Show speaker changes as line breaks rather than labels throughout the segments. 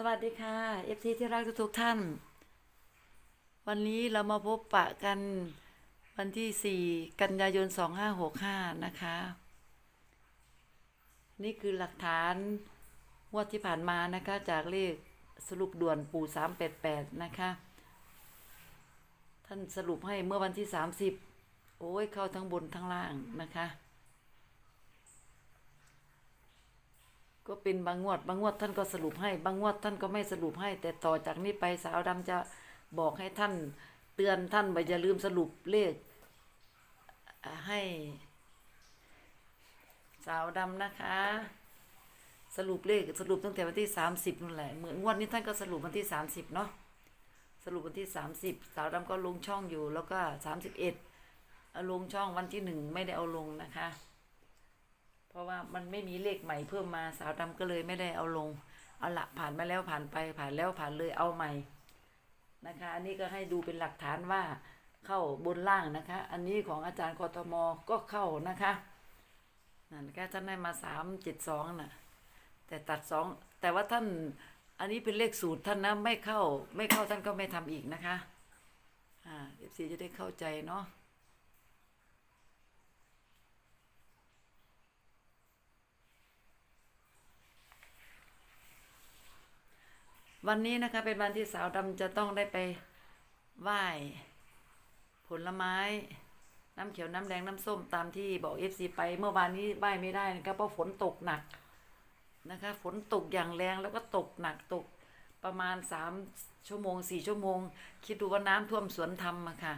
สวัสดีค่ะเอฟซีที่รักทุกๆท่าน วันนี้เรามาพบปะกันวันที่ 4 กันยายน 2565 นะคะ นี่คือหลักฐานงวดที่ผ่านมานะคะ จากเลขสรุปด่วนปู่ 388 นะคะ ท่านสรุปให้เมื่อวันที่ 30 โอ้ยเข้าทั้งบนทั้งล่างนะคะ ก็เป็นบางงวด บางงวดท่านก็สรุปให้ บางงวดท่านก็ไม่สรุปให้ แต่ต่อจากนี้ไปสาวดำจะบอกให้ท่านเตือนท่านว่าอย่าลืมสรุปเลข ให้ สาวดำนะคะ สรุปเลขสรุปตั้งแต่วันที่สามสิบนั่นแหละเหมือนงวดนี้ท่านก็สรุปวันที่สามสิบเนาะสรุปวันที่สามสิบสาวดำก็ลงช่องอยู่แล้วก็สามสิบเอ็ดลงช่องวันที่หนึ่งไม่ได้เอาลงนะคะ เพราะว่ามันไม่มีเลขใหม่เพิ่มมาสาวดำก็เลยไม่ได้เอาลง เอาละผ่านมาแล้วผ่านไปผ่านแล้วผ่านเลยเอาใหม่ นะคะ อันนี้ก็ให้ดูเป็นหลักฐานว่าเข้าบนล่างนะคะ อันนี้ของอาจารย์กทมก็เข้านะคะนั่นก็ท่านได้มาสามเจ็ดสองน่ะ แต่ตัดสองแต่ว่าท่านอันนี้เป็นเลขสูตรท่านนะไม่เข้า ไม่เข้าท่านก็ไม่ทำอีกนะคะ อ่าเอฟซีจะได้เข้าใจเนาะ วันนี้นะคะเป็นวันที่สาวดำจะต้องได้ไปไหว้ผลไม้ น้ำเขียวน้ำแดงน้ำส้มตามที่บอกเอฟซีไปเมื่อวานนี้ไหว้ไม่ได้นะครับเพราะฝนตกหนักนะคะ ฝนตกอย่างแรงแล้วก็ตกหนักตกประมาณสามชั่วโมงสี่ชั่วโมง คิดดูว่าน้ำท่วมสวนธรรมอะค่ะ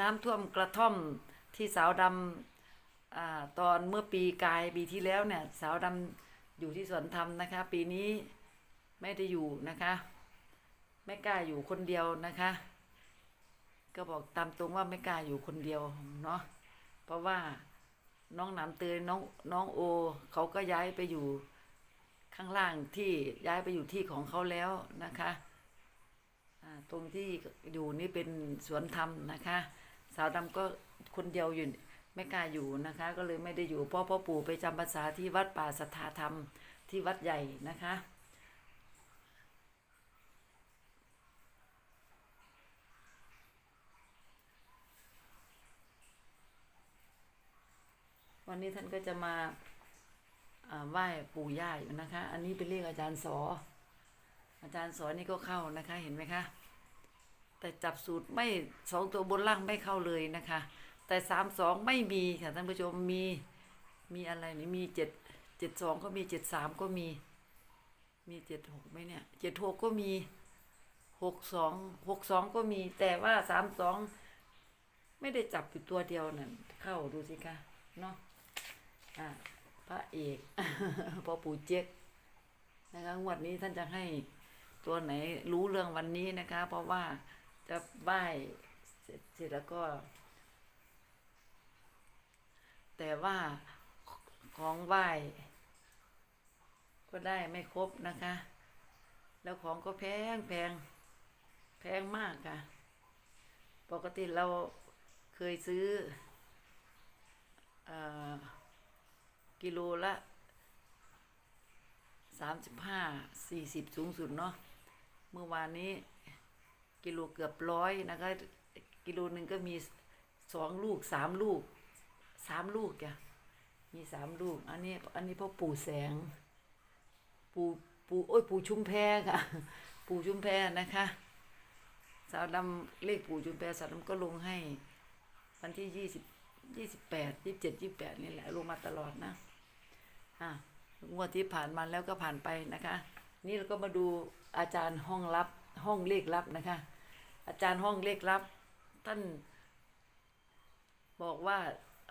น้ำท่วมกระท่อมที่สาวดำอาตอนเมื่อปีกายปีที่แล้วเนี่ย สาวดำอยู่ที่สวนธรรมนะคะ ปีนี้ ไม่ได้อยู่นะคะไม่กล้าอยู่คนเดียวนะคะ ก็บอกตามตรงว่าไม่กล้าอยู่คนเดียวเนาะเพราะว่าน้องหนามเตยน้องน้องโอเขาก็ย้ายไปอยู่ข้างล่างที่ย้ายไปอยู่ที่ของเขาแล้วนะคะตรงที่อยู่นี่เป็นสวนธรรมนะคะ สาวดำก็คนเดียวอยู่ไม่กล้าอยู่นะคะ ก็เลยไม่ได้อยู่พราะพ่อปู่ไปจำพรรษาที่วัดป่าสัทธาธรรมที่วัดใหญ่นะคะ วันนี้ท่านก็จะมาไหว้ปู่ย่าอยู่นะคะ อันนี้เป็นเลขอาจารย์สอ อาจารย์สอนี่ก็เข้านะคะ เห็นไหมคะ แต่จับสูตรไม่สองตัวบนล่างไม่เข้าเลยนะคะ แต่สามสองไม่มีค่ะท่านผู้ชมมีมีอะไรนี่มีเจ็ดเจ็ดสองก็มีเจ็ดสามก็มี มีเจ็ดหกไหมเนี่ยเจ็ดหกก็มีหกสองหกสองก็มี แต่ว่าสามสองไม่ได้จับอยู่ตัวเดียวนั่นเข้าดูสิคะเนาะ พระเอกพ่อปู่เจ๊กนะคะงวดนี้ท่านจะให้ตัวไหนรู้เรื่องวันนี้นะคะ เพราะว่าจะไหว้เสร็จแล้วก็ แต่ว่าของไหว้ก็ได้ไม่ครบนะคะ แล้วของก็แพงแพงแพงมากค่ะ ปกติเราเคยซื้ออ กิโลละสามสิบห้าสี่สิบสูงสุดเนาะเมื่อวานนี้กิโลเกือบร้อยนะคะกิโลหนึ่งก็มีสองลูกสามลูกสามลูกจ้ะมีสามลูก อันนี้อันนี้พ่อปู่แสง ปู่ปู่โอ้ยปู่ชุมแพค่ะ ปู่ชุมแพนะคะสาวดำเลขปู่ชุมแพสาวดำก็ลงให้ วันที่ยี่สิบยี่สิบแปดยี่สิบเจ็ดยี่สิบแปดนี่แหละลงมาตลอดนะ อะงวดที่ผ่านมาแล้วก็ผ่านไปนะคะ นี่เราก็มาดูอาจารย์ห้องลับห้องเลขลับนะคะ อาจารย์ห้องเลขลับ ท่านบอกว่า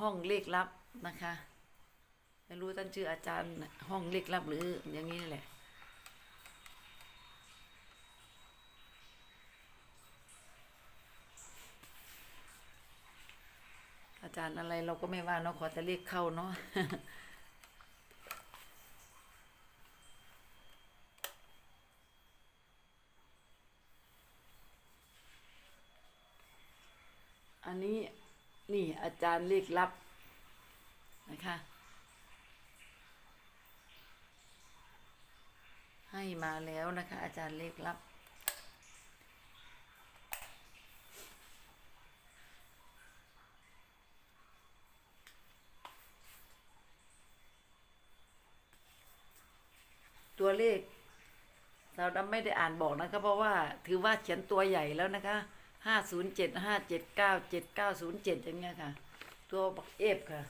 ห้องเลขลับนะคะไม่รู้ท่านชื่ออาจารย์ห้องเลขลับหรืออย่างนี้แหละอาจารย์อะไรเราก็ไม่ว่าเนาะขอแต่เลขเข้าเนาะ นี้นี่อาจารย์เลขลับนะคะ ให้มาแล้วนะคะ อาจารย์เลขลับตัวเลขสาไม่ได้อ่านบอกนะคะ เพราะว่าถือว่าเขียนตัวใหญ่แล้วนะคะ ห้าศูนย์เจ็ดห้าเจ็ดเก้าเจ็ดเก้าศูนย์เจ็ดอย่างเงี้ยค่ะ ตัวบักเอฟค่ะ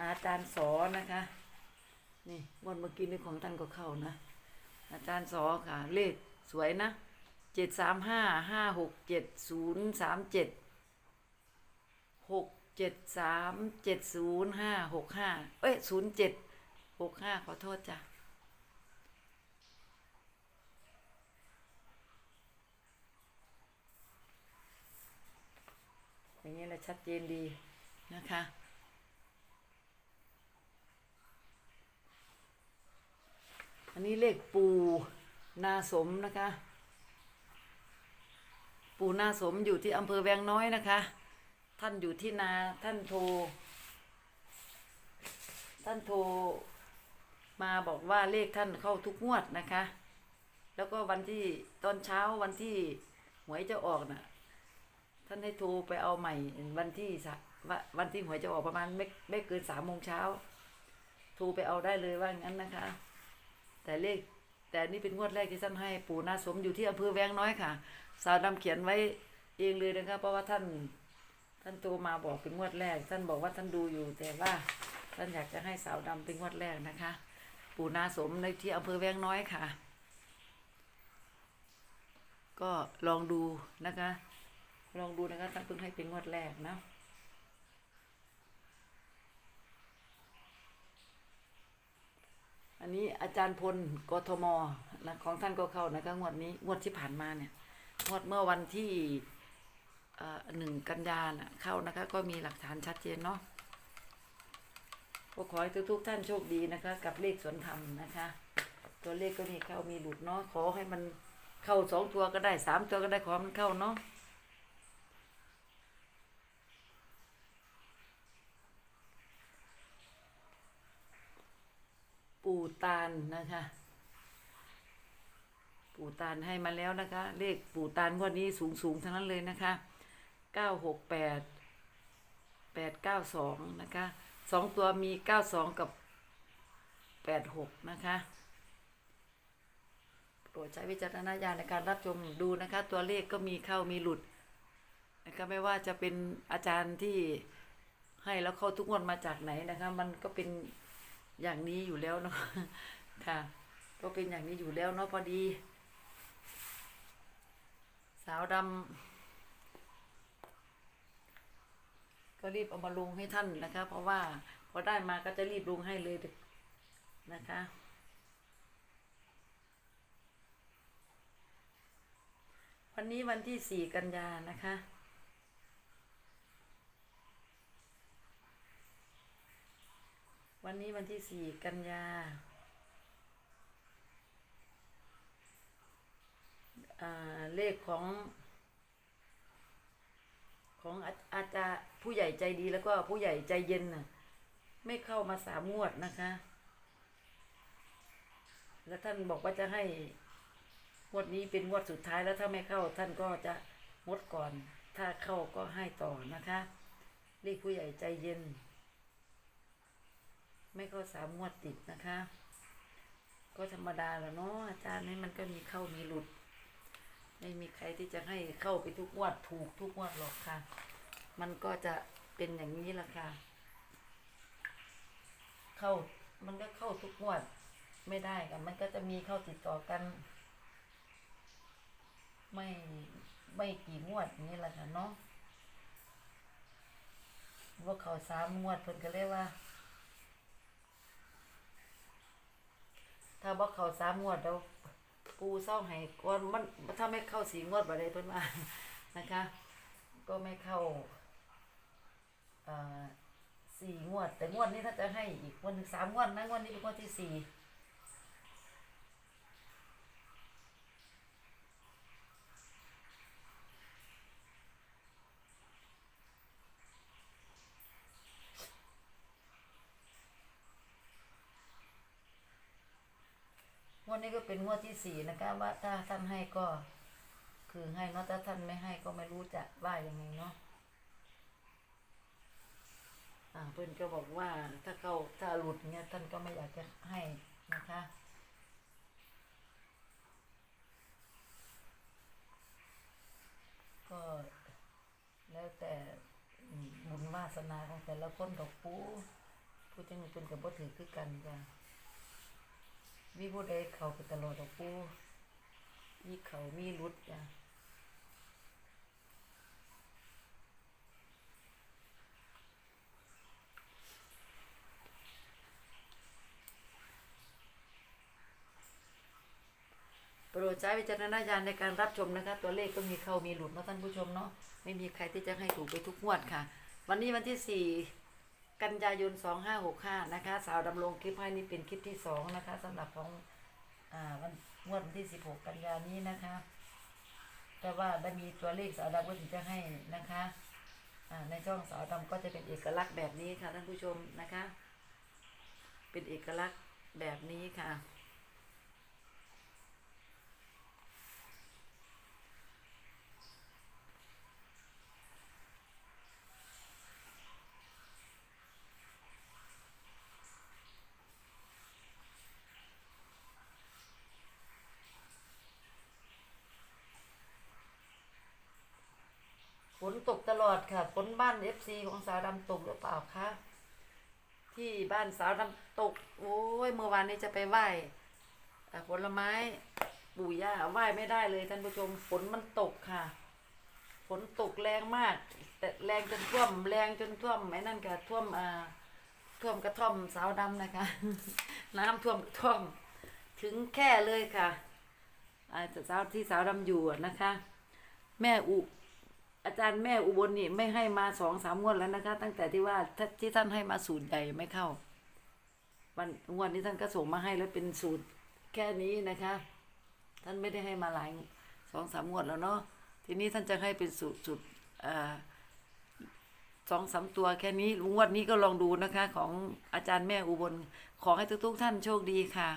อาจารย์สอนะคะ นี่วันเมื่อกี้นี่ของท่านก็เข้านะ อาจารย์สอค่ะ เลขสวยนะเจ็ดสามห้าห้าหกเจ็ดศูนย์สามเจ็ดหกเจ็ดสามเจ็ดศูนย์ห้าหกห้าเอ้ยศูนย์เจ็ดหกห้าขอโทษจ้ะ อย่างนี้แหละชัดเจนดีนะคะอันนี้เลขปูนาสมนะคะ ปูนาสมอยู่ที่อำเภอแวงน้อยนะคะ ท่านอยู่ที่นาท่านโทร ท่านโทรมาบอกว่าเลขท่านเข้าทุกงวดนะคะ แล้วก็วันที่ตอนเช้าวันที่หวยจะออกน่ะานให้โทรไปเอาใหม่วันที่วะวันที่หวยจะออกประมาณไม่ไม่เกินสามโมงเช้าโทรไปเอาได้เลยว่างั้นนะคะ แต่เลขแต่นี่เป็นงวดแรกที่ท่านให้ปู่นาสมอยู่ที่อำเภอแวงน้อยค่ะ สาวดำเขียนไว้เองเลยนะคะเพราะว่าท่าน ท่านโทรมาบอกเป็นงวดแรก ท่านบอกว่าท่านดูอยู่ แต่ว่าท่านอยากจะให้สาวดำเป็นงวดแรกนะคะ ปู่นาสมในที่อำเภอแวงน้อยค่ะ ก็ลองดูนะคะ ลองดูนะคะท่านเพิ่งให้เป็นงวดแรกนะอันนี้อาจารย์พลกทมนะของท่านก็เข้านะคะงวดนี้งวดที่ผ่านมาเนี่ยงวดเมื่อวันที่หนึ่งกันยานะเข้านะคะ ก็มีหลักฐานชัดเจนเนาะก็ขอให้ทุกๆท่านโชคดีนะคะ กับเลขสวนธรรมนะคะ ตัวเลขก็มีเข้ามีหลุดเนาะขอให้มันเข้าสองตัวก็ได้สามตัวก็ได้ขอให้มันเข้าเนาะ ปู่ตาลนะคะ ปู่ตาลให้มาแล้วนะคะ เลขปู่ตาลงวันนี้สูงสูงทั้งนั้นเลยนะคะเก้าหกแปดแปดเก้าสองนะคะสองตัวมีเก้าสองกับแปดหกนะคะโปรดใช้วิจารณญาณในการรับชมดูนะคะ ตัวเลขก็มีเข้ามีหลุดนะคะไม่ว่าจะเป็นอาจารย์ที่ให้แล้วเข้าทุกงวันมาจากไหนนะคะ มันก็เป็น อย่างนี้อยู่แล้วเนาะค่ะ ก็เป็นอย่างนี้อยู่แล้วเนาะพอดี สาวดำก็รีบเอามาลงให้ท่านนะคะ เพราะว่าพอได้มาก็จะรีบลงให้เลยนะคะวันนี้วันที่สี่กันยานะคะ วันนี้วันที่สี่กันยาเลขของของอาอาจารย์ผู้ใหญ่ใจดีแล้วก็ผู้ใหญ่ใจเย็นน่ะ ไม่เข้ามาสามงวดนะคะ แล้วท่านบอกว่าจะให้งวดนี้เป็นงวดสุดท้ายแล้วถ้าไม่เข้าท่านก็จะงดก่อน ถ้าเข้าก็ให้ต่อนะคะเลขผู้ใหญ่ใจเย็น ไม่ก็สามงวดติดนะคะ ก็ธรรมดาแล้วเนาะอาจารย์นี่มันก็มีเข้ามีหลุด ไม่มีใครที่จะให้เข้าไปทุกงวดถูกทุกงวดหรอกค่ะ มันก็จะเป็นอย่างนี้ละค่ะ เข้ามันก็เข้าทุกงวดไม่ได้ค่ะมันก็จะมีเข้าติดต่อกัน ไม่ไม่กี่งวดอย่างนี้แหละค่ะเนาะว่าเขาสามงวดเพิ่นก็เลยว่า ถ้าบอกเขาสามงวดแล้วปูเศร้าให้ก่อนมันถ้าไม่เข้าสีงวดบ่ได้เพิ่นว่านะคะ ก็ไม่เข้าเอ่อสี่งวด แต่งวดนี้ถ้าจะให้อีกวันหนึ่งสามงวดนะงวดนี้เป็นงวดที่สี่ นี้ก็เป็นงวดที่สี่นะคะ ว่าถ้าท่านให้ก็ คือให้เนาะถ้าท่านไม่ให้ก็ไม่รู้จะว่ายังไงเนาะอ่าเพื่อนก็บอกว่าถ้าเขาถ้าหลุดเงี้ยท่านก็ไม่อยากจะให้นะคะก็แล้วแต่บุญวาสนาของแต่ละคนดอกปูผู้จังเป็นกับบ่ถือคือกันจ้ะ มีผู้ใดเข้าไปตลอดดอกปูมีเขามีรุดจ้ะโปรดใช้วิจารณญาณในการรับชมนะคะ ตัวเลขก็มีเข้ามีหลุดนาะท่านผู้ชมเนาะไม่มีใครที่จะให้ถูกไปทุกงวดค่ะ วันนี้วันที่4 กันยายน 2565 นะคะ สาวดำรงคลิปให้นี่เป็นคลิปที่ 2 นะคะสำหรับของอ่าวันงวดวันที่ 16 กันยานี้นะคะ แต่ว่าได้มีตัวเลขสาวดำก็จะให้นะคะอ่าในช่องสาวดำก็จะเป็นเอกลักษณ์แบบนี้ค่ะท่านผู้ชมนะคะ เป็นเอกลักษณ์แบบนี้ค่ะ ตกตลอดค่ะฝนบ้านเอฟซีของสาวดำตกหรือเปล่าคะที่บ้านสาวดำตก โอ้ยเมื่อวานนี้จะไปไหว้อ่ผลไม้ปู่ย่าไหว้ไม่ได้เลยท่านผู้ชมฝนมันตกค่ะ ฝนตกแรงมาก แต่แรงจนท่วมแรงจนท่วมไอ้นั่นค่ะท่วมอ่าท่วมกระท่อมสาวดำนะคะ น้ำท่วมกระท่อม ถึงแค่เลยค่ะอ่าสาวที่สาวดำอยู่นะคะ แม่อุ อาจารย์แม่อุบลนี่ไม่ให้มาสองสามงวดแล้วนะคะ ตั้งแต่ที่ว่าที่ท่านให้มาสูตรใหญ่ไม่เข้า วันงวดนี้ท่านก็ส่งมาให้แล้วเป็นสูตรแค่นี้นะคะ ท่านไม่ได้ให้มาหลายสองสามงวดแล้วเนาะทีนี้ท่านจะให้เป็นสูตรสูตรอ่าสองสามตัวแค่นี้งวดนี้ก็ลองดูนะคะ ของอาจารย์แม่อุบลขอให้ทุกๆท่านโชคดีค่ะ